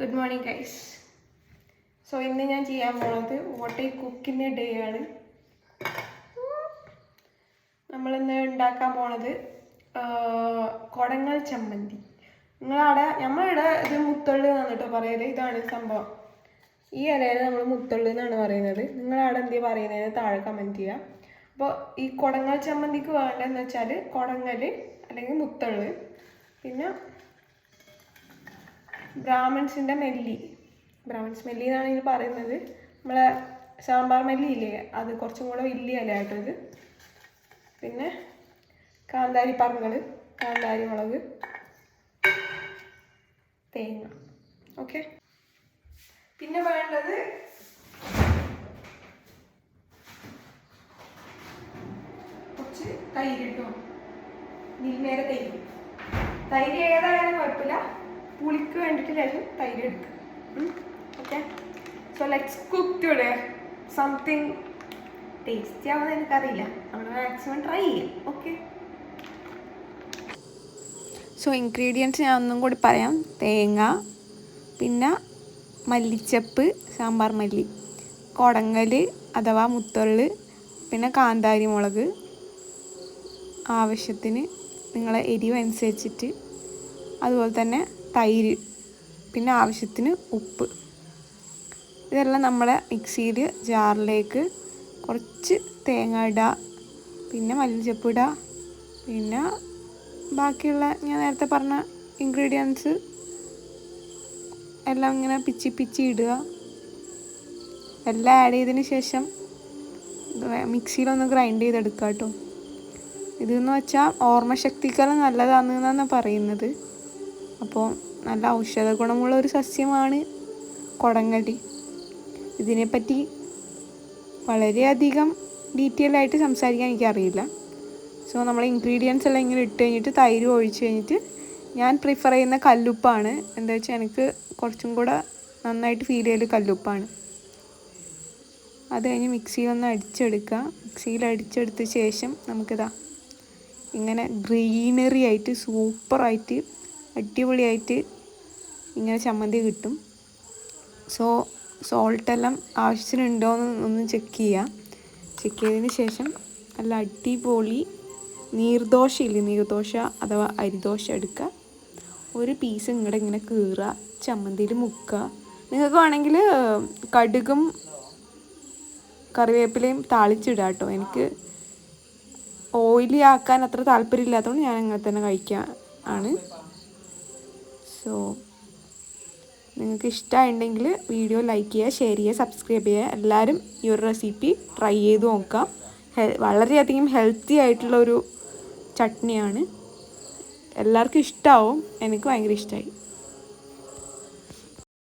Good morning guys so ഇന്ന് ഞാൻ ചെയ്യാൻ പോണത് വോട്ട് ഈ കുക്കിന്റെ ഡേ ആണ്. നമ്മളിന്ന് ഉണ്ടാക്കാൻ പോണത് കൊടങ്ങൽ ചമ്മന്തി. നിങ്ങളവിടെ നമ്മളിവിടെ ഇത് മുത്തള്ളി എന്നാണ് കേട്ടോ പറയുന്നത്. ഇതാണ് സംഭവം. ഈ ഇലയിൽ നമ്മൾ മുത്തള്ളി എന്നാണ് പറയുന്നത്. നിങ്ങളവിടെ എന്ത് പറയുന്നത്? താഴെ കമന്റ് ചെയ്യുക അപ്പോൾ ഈ കൊടങ്ങൽ ചമ്മന്തിക്ക് വേണ്ടതെന്ന് വെച്ചാൽ കൊടങ്ങൽ അല്ലെങ്കിൽ മുത്തള്ള്. പിന്നെ ബ്രാഹ്മിൺസിന്റെ മെല്ലി ബ്രാഹ്മിൺസ് മെല്ലി എന്നാണ് ഇതിൽ പറയുന്നത്. നമ്മളെ സാമ്പാർ മെല്ലി ഇല്ലേ? അത് കുറച്ചും കൂടെ വലിയ ഇലയായിട്ടത് ഇത്. പിന്നെ കാന്താരി പറങ്ങൾ കാന്താരി മുളക് തേങ്ങ. ഓക്കെ? പിന്നെ വേണ്ടത് കുറച്ച് തൈര് കേട്ടോ നീൽമേര തൈര്. തൈര് ഏതായാലും കുഴപ്പമില്ല. പുളിക്ക് വേണ്ടിയിട്ട് ലേശം തൈര് എടുക്കുക okay so let's cook today something tasty ആവുന്ന എനിക്കറിയില്ല. നമ്മൾ മാക്സിമം ട്രൈ ചെയ്യാം ഓക്കെ സോ ഇൻഗ്രീഡിയൻസ് ഞാൻ ഒന്നും കൂടി പറയാം. തേങ്ങ പിന്നെ മല്ലിച്ചപ്പ് സാമ്പാർ മല്ലി കൊടങ്ങൽ അഥവാ മുത്തള്ള് പിന്നെ കാന്താരി മുളക്. ആവശ്യത്തിന് നിങ്ങളെ എരിവ് അനുസരിച്ചിട്ട് അതുപോലെ തന്നെ തൈര് പിന്നെ ആവശ്യത്തിന് ഉപ്പ്. ഇതെല്ലാം നമ്മളെ മിക്സിയിൽ ജാറിലേക്ക് കുറച്ച് തേങ്ങ ഇടുക പിന്നെ മല്ലിച്ചപ്പ് ഇടുക പിന്നെ ബാക്കിയുള്ള ഞാൻ നേരത്തെ പറഞ്ഞ ഇൻഗ്രീഡിയൻസ് എല്ലാം ഇങ്ങനെ പിച്ചി പിച്ചി ഇടുക. എല്ലാം ആഡ് ചെയ്തതിന് ശേഷം മിക്സിയിലൊന്ന് ഗ്രൈൻഡ് ചെയ്തെടുക്കുക കേട്ടോ ഇതെന്ന് വെച്ചാൽ ഓർമ്മശക്തിക്കാൾ നല്ലതാണെന്നാണ് പറയുന്നത്. അപ്പോൾ നല്ല ഔഷധ ഗുണമുള്ള ഒരു സസ്യമാണ് കൊടങ്ങടി ഇതിനെപ്പറ്റി വളരെയധികം ഡീറ്റെയിൽ ആയിട്ട് സംസാരിക്കാൻ എനിക്കറിയില്ല. സോ നമ്മൾ ഇൻഗ്രീഡിയൻസ് എല്ലാം ഇങ്ങനെ ഇട്ട് കഴിഞ്ഞിട്ട് തൈര് ഒഴിച്ച് കഴിഞ്ഞിട്ട് ഞാൻ പ്രിഫർ ചെയ്യുന്ന കല്ലുപ്പാണ്. എന്താ വെച്ചാൽ എനിക്ക് കുറച്ചും കൂടെ നന്നായിട്ട് ഫീൽ ചെയ്യൽ കല്ലുപ്പാണ്. അത് കഴിഞ്ഞ് മിക്സിയിൽ ഒന്ന് അടിച്ചെടുക്കുക. മിക്സിയിൽ അടിച്ചെടുത്ത ശേഷം നമുക്കിതാ ഇങ്ങനെ ഗ്രീനറി ആയിട്ട് സൂപ്പറായിട്ട് അടിപൊളിയായിട്ട് ഇങ്ങനെ ചമ്മന്തി കിട്ടും. സോ സോൾട്ടെല്ലാം ആവശ്യത്തിനുണ്ടോ എന്ന് ഒന്ന് ചെക്ക് ചെയ്യുക ചെക്ക് ചെയ്തതിന് ശേഷം നല്ല അടിപൊളി നീർദോശ ഇല്ലേ നീർദോശ അഥവാ അരിദോശ എടുക്കുക. ഒരു പീസ് ഇങ്ങോട്ട് ഇങ്ങനെ കീറുക. ചമ്മന്തിയിൽ മുക്കുക. നിങ്ങൾക്ക് വേണമെങ്കിൽ കടുകും കറിവേപ്പിലയും താളിച്ചിടുക കേട്ടോ. എനിക്ക് ഓയിലി ആക്കാൻ അത്ര താല്പര്യമില്ലാത്തതുകൊണ്ട് ഞാൻ അങ്ങനെ തന്നെ കഴിക്കാൻ ആണ്. സോ നിങ്ങൾക്ക് ഇഷ്ടമായിട്ടുണ്ടെങ്കിൽ വീഡിയോ ലൈക്ക് ചെയ്യുക ഷെയർ ചെയ്യുക സബ്സ്ക്രൈബ് ചെയ്യുക. എല്ലാവരും ഈ ഒരു റെസിപ്പി ട്രൈ ചെയ്ത് നോക്കാം. വളരെയധികം ഹെൽത്തി ആയിട്ടുള്ള ഒരു ചട്നിയാണ്. എല്ലാവർക്കും ഇഷ്ടമാവും എനിക്ക് ഭയങ്കര ഇഷ്ടമായി